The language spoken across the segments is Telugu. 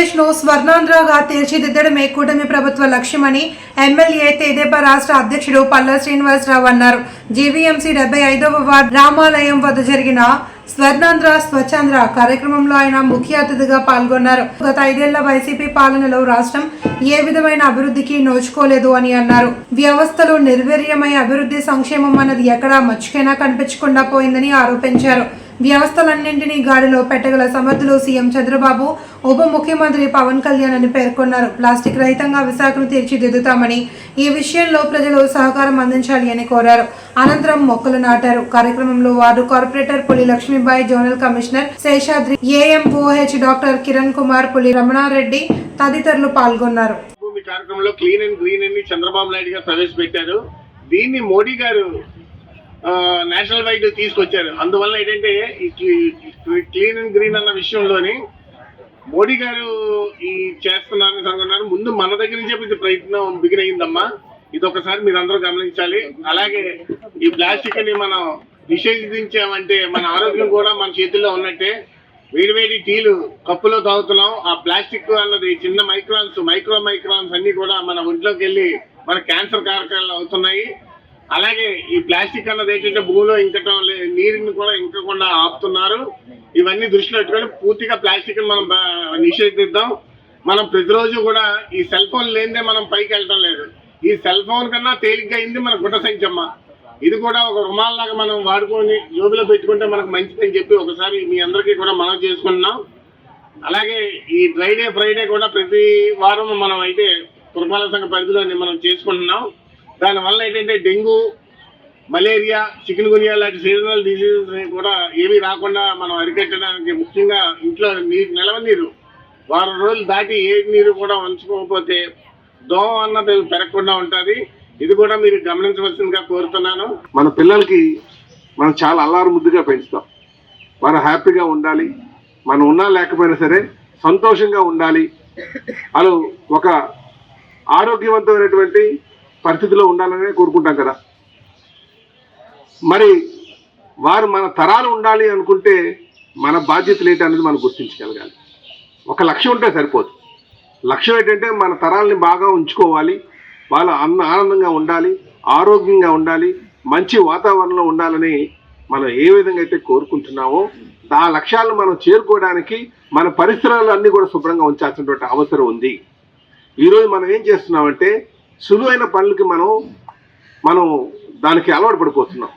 ఆంధ్రప్రదేశ్ స్వర్ణాంధ్రగా తీర్చిదిద్దడమే కూటమి ప్రభుత్వ లక్ష్యమని ఎమ్మెల్యే తెదేపా రాష్ట్ర అధ్యక్షుడు పల్లా శ్రీనివాసరావు అన్నారు. జీవీఎంసీ డెబ్బై ఐదవ వార్డు రామాలయం వద్ద జరిగిన స్వర్ణాంధ్ర స్వచ్ఛాంధ్ర కార్యక్రమంలో ఆయన ముఖ్య అతిథిగా పాల్గొన్నారు. గత ఐదేళ్ళ వైసీపీ పాలనలో రాష్ట్రం ఏ విధమైన అభివృద్ధికి నోచుకోలేదు అని అన్నారు. వ్యవస్థలు నిర్వీర్యమై అభివృద్ధి సంక్షేమం అన్నది ఎక్కడా మచ్చుకైనా కనిపించకుండా పోయిందని ఆరోపించారు. వ్యవస్థలన్నింటినీ గాడిలో పెట్టగల సమర్థులు సీఎం చంద్రబాబు ఉప ముఖ్యమంత్రి పవన్ కళ్యాణ్ అని పేర్కొన్నారు. ప్లాస్టిక్ రహితంగా విశాఖను తీర్చిదిద్దుతామని ఈ విషయంలో ప్రజలు సహకారం అందించాలి అని కోరారు. అనంతరం మొక్కలు నాటారు. కార్యక్రమంలో ward corporator Puli Lakshmibai zonal commissioner Seshadri AMOH doctor Kiran Kumar Puli Ramana Reddy తదితరులు పాల్గొన్నారు. కార్యక్రమంలో క్లీన్ అండ్ గ్రీన్ అని చంద్రబాబు నాయుడు గారు ప్రవేశపెట్టారు. దీన్ని మోడీ గారు నేషనల్ వైడ్ తీసుకొచ్చారు. అందువల్ల ఏంటంటే ఈ క్లీన్ అండ్ గ్రీన్ అన్న విషయంలోని మోడీ గారు ఈ చేస్తున్నారని అనుకున్నారు ముందు మన దగ్గర నుంచే ఇది ప్రయత్నం బిగిన్ అయిందమ్మా ఇది ఒకసారి మీరు అందరూ గమనించాలి. అలాగే ఈ ప్లాస్టిక్ అని మనం నిషేధించామంటే మన ఆరోగ్యం కూడా మన చేతుల్లో ఉన్నట్టే వేడి వేడి టీలు కప్పులో తాగుతున్నాం. ఆ ప్లాస్టిక్ అన్నది చిన్న మైక్రాన్స్ మైక్రో మైక్రాన్స్ అన్ని కూడా మన ఒంట్లోకి వెళ్ళి మన క్యాన్సర్ కారకాలు అవుతున్నాయి. అలాగే ఈ ప్లాస్టిక్ అన్నది ఏంటంటే భూమిలో ఇంకటం లే- నీరుని కూడా ఇంకకుండా ఆపుతున్నారు. ఇవన్నీ దృష్టిలో పెట్టుకొని పూర్తిగా ప్లాస్టిక్ మనం నిషేధిద్దాం. మనం ప్రతిరోజు కూడా ఈ సెల్ ఫోన్ లేనిదే మనం పైకి వెళ్ళటం లేదు. ఈ సెల్ ఫోన్ కన్నా తేలిగ్గా అయింది మన గుట్ట సంచమ్మ. ఇది కూడా ఒక రుమాల్లాగా మనం వాడుకొని జోబులో పెట్టుకుంటే మనకు మంచిదని చెప్పి ఒకసారి మీ అందరికీ కూడా మనం చేసుకుంటున్నాం. అలాగే ఈ డ్రైడే ఫ్రైడే కూడా ప్రతి వారం మనం అయితే పురపాలక సంఘ పరిధిలోని మనం చేసుకుంటున్నాం. దానివల్ల ఏంటంటే డెంగ్యూ మలేరియా చికెన్ గునియా లాంటి సీజనల్ డిసీజెస్ కూడా ఏమీ రాకుండా మనం అరికట్టడానికి ముఖ్యంగా ఇంట్లో నీరు నిలవ నీరు. వారం రోజులు దాటి ఏ నీరు కూడా ఉంచుకోకపోతే దోమ అన్నది పెరగకుండా ఉంటుంది. ఇది కూడా మీరు గమనించవలసిందిగా కోరుతున్నాను. మన పిల్లలకి మనం చాలా అల్లారు ముద్దుగా పెంచుతాం. మనం హ్యాపీగా ఉండాలి. మనం ఉన్నా లేకపోయినా సరే సంతోషంగా ఉండాలి. వాళ్ళు ఒక ఆరోగ్యవంతమైనటువంటి పరిస్థితిలో ఉండాలనే కోరుకుంటాం కదా. మరి వారు మన తరాలు ఉండాలి అనుకుంటే మన బాధ్యతలు ఏంటి అనేది మనం గుర్తించగలగాలి. ఒక లక్ష్యం ఉంటే సరిపోదు. లక్ష్యం ఏంటంటే మన తరాలని బాగా ఉంచుకోవాలి. వాళ్ళు అన్న ఆనందంగా ఉండాలి ఆరోగ్యంగా ఉండాలి మంచి వాతావరణంలో ఉండాలని మనం ఏ విధంగా అయితే కోరుకుంటున్నామో ఆ లక్ష్యాలను మనం చేరుకోవడానికి మన పరిసరాలు అన్నీ కూడా శుభ్రంగా ఉంచాల్సినటువంటి అవసరం ఉంది. ఈరోజు మనం ఏం చేస్తున్నామంటే సులువైన పనులకి మనం మనం దానికి అలవాటు పడిపోతున్నాం.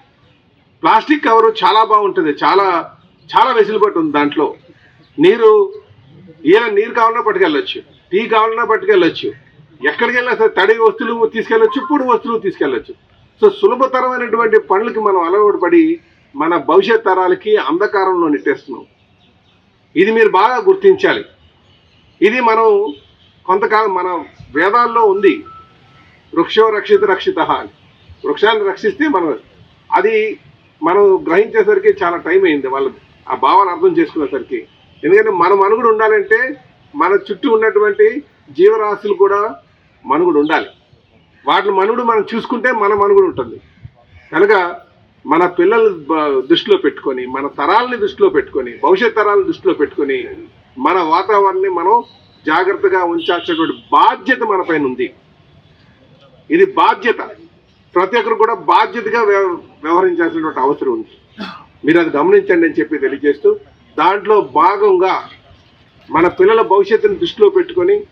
ప్లాస్టిక్ కవరు చాలా బాగుంటుంది. చాలా చాలా వెసులుబాటు ఉంది దాంట్లో. నీరు ఏ నీరు కావాలన్నా పట్టుకెళ్ళొచ్చు. టీ కావాలన్నా పట్టుకెళ్ళొచ్చు. ఎక్కడికి వెళ్ళినా సరే తడి వస్తువులు తీసుకెళ్ళొచ్చు పొడి వస్తువులు తీసుకెళ్ళొచ్చు. సో సులభతరమైనటువంటి పనులకి మనం అలవాటు పడి మన భవిష్యత్ తరాలకి అంధకారంలో నెట్టేస్తున్నాం. ఇది మీరు బాగా గుర్తించాలి. ఇది మనం కొంతకాలం మన వేదాల్లో ఉంది. వృక్షో రక్షిత రక్షిత అని. వృక్షాన్ని రక్షిస్తే మనం అది మనం గ్రహించేసరికి చాలా టైం అయింది. వాళ్ళు ఆ భావాన్ని అర్థం చేసుకునేసరికి. ఎందుకంటే మన మనుగుడు ఉండాలంటే మన చుట్టూ ఉన్నటువంటి జీవరాశులు కూడా మనుగుడు ఉండాలి. వాటి మనుగుడు మనం చూసుకుంటే మన మనుగుడు ఉంటుంది. కనుక మన పిల్లలు దృష్టిలో పెట్టుకొని మన తరాలని దృష్టిలో పెట్టుకొని భవిష్యత్ తరాలను దృష్టిలో పెట్టుకొని మన వాతావరణాన్ని మనం జాగ్రత్తగా ఉంచాల్సినటువంటి బాధ్యత మన పైన ఉంది. ఇది బాధ్యత. ప్రతి ఒక్కరు కూడా బాధ్యతగా వ్యవ- వ్యవహరించాల్సినటువంటి అవసరం ఉంది. మీరు అది గమనించండి అని చెప్పి తెలియజేస్తూ దాంట్లో భాగంగా మన పిల్లల భవిష్యత్తుని దృష్టిలో పెట్టుకొని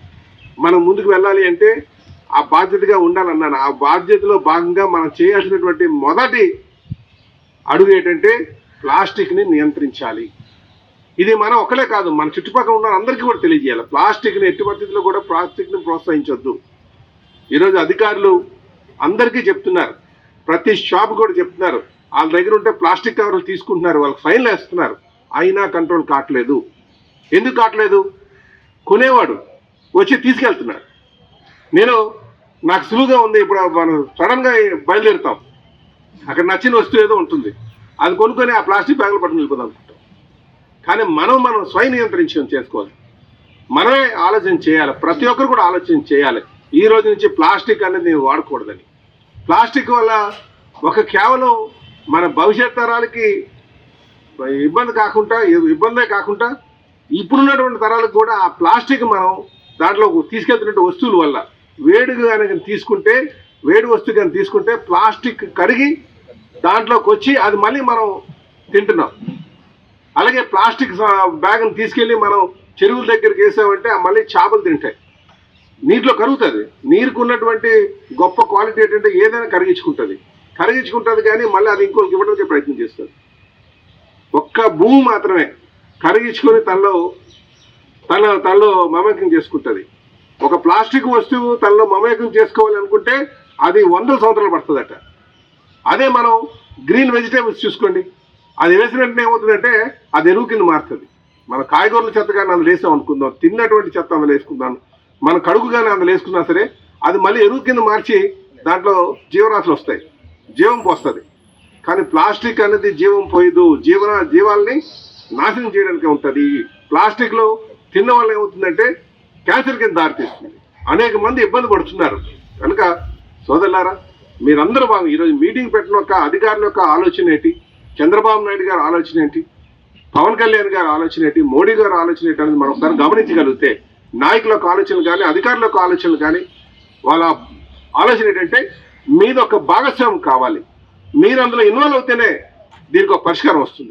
మనం ముందుకు వెళ్ళాలి అంటే ఆ బాధ్యతగా ఉండాలన్నాను. ఆ బాధ్యతలో భాగంగా మనం చేయాల్సినటువంటి మొదటి అడుగు ఏంటంటే ప్లాస్టిక్ని నియంత్రించాలి. ఇది మనం ఒకలే కాదు మన చుట్టుపక్కల ఉన్న అందరికీ కూడా తెలియజేయాలి. ప్లాస్టిక్ని ఎట్టి పద్ధతిలో కూడా ప్లాస్టిక్ని ప్రోత్సహించొద్దు. ఈరోజు అధికారులు అందరికీ చెప్తున్నారు. ప్రతి షాప్ కూడా చెప్తున్నారు. వాళ్ళ దగ్గర ఉంటే ప్లాస్టిక్ కవర్లు తీసుకుంటున్నారు. వాళ్ళకి ఫైన్లు వేస్తున్నారు. అయినా కంట్రోల్ కావట్లేదు. ఎందుకు కావట్లేదు? కొనేవాడు వచ్చి తీసుకెళ్తున్నాడు. నేను నాకు సులువుగా ఉంది. ఇప్పుడు మనం సడన్గా బయలుదేరుతాం. అక్కడ నచ్చిన వస్తువు ఏదో ఉంటుంది. అది కొనుక్కొని ఆ ప్లాస్టిక్ బ్యాగులు పట్టుకుని వెళ్ళిపోదాం అనుకుంటాం. కానీ మనం మనం స్వయం నియంత్రించడం చేసుకోవాలి. మనమే ఆలోచన చేయాలి. ప్రతి ఒక్కరు కూడా ఆలోచన చేయాలి. ఈ రోజు నుంచి ప్లాస్టిక్ అనేది నేను వాడకూడదని. ప్లాస్టిక్ వల్ల ఒక కేవలం మన భవిష్యత్ తరాలకి ఇబ్బంది కాకుండా ఇబ్బందే కాకుండా ఇప్పుడున్నటువంటి తరాలకు కూడా ఆ ప్లాస్టిక్ మనం దాంట్లో తీసుకెళ్తున్న వస్తువుల వల్ల వేడిగా కనుక తీసుకుంటే వేడి వస్తువు కనుక తీసుకుంటే ప్లాస్టిక్ కరిగి దాంట్లోకి వచ్చి అది మళ్ళీ మనం తింటున్నాం. అలాగే ప్లాస్టిక్ బ్యాగ్ని తీసుకెళ్ళి మనం చెరువుల దగ్గరికి వేసామంటే మళ్ళీ చేపలు తింటాయి. నీటిలో కరుగుతుంది. నీరుకు ఉన్నటువంటి గొప్ప క్వాలిటీ ఏంటంటే ఏదైనా కరిగించుకుంటుంది. కరిగించుకుంటుంది కానీ మళ్ళీ అది ఇంకోరికి ఇవ్వడానికి ప్రయత్నం చేస్తుంది. ఒక్క భూమి మాత్రమే కరిగించుకొని తనలో తన తనలో మమేకం చేసుకుంటుంది. ఒక ప్లాస్టిక్ వస్తువు తనలో మమేకం చేసుకోవాలి అనుకుంటే అది వందల సంవత్సరాలు పడుతుందట. అదే మనం గ్రీన్ వెజిటేబుల్స్ చూసుకోండి. అది వేసిన వెంటనే ఏమవుతుందంటే అది ఎరువు కింద మారుతుంది. మన కాయగూరల చెత్త కానీ అందులో వేసాం అనుకుందాం తిన్నటువంటి చెత్త అందులో వేసుకుందాం మన కడుగు కానీ అందులో వేసుకున్నా సరే అది మళ్ళీ ఎరువు కింద మార్చి దాంట్లో జీవరాశులు వస్తాయి. జీవం పోస్తుంది. కానీ ప్లాస్టిక్ అనేది జీవం పోయదు. జీవన జీవాల్ని నాశనం చేయడానికి ఉంటుంది. ప్లాస్టిక్లో తిన్న వల్ల ఏమవుతుందంటే క్యాన్సర్ కింద దారితీస్తుంది. అనేక మంది ఇబ్బంది పడుతున్నారు. కనుక సోదరులారా మీరందరూ బాగా ఈరోజు మీటింగ్ పెట్టిన ఒక అధికారుల యొక్క ఆలోచన ఏంటి? చంద్రబాబు నాయుడు గారి ఆలోచన ఏంటి? పవన్ కళ్యాణ్ గారి ఆలోచన ఏంటి? మోడీ గారి ఆలోచన ఏంటి అనేది మనం ఒకసారి గమనించగలిగితే నాయకుల యొక్క ఆలోచనలు కానీ అధికారుల యొక్క ఆలోచనలు కానీ వాళ్ళ ఆలోచన ఏంటంటే మీద ఒక భాగస్వామ్యం కావాలి. మీరు అందులో ఇన్వాల్వ్ అవుతేనే దీనికి ఒక పరిష్కారం వస్తుంది.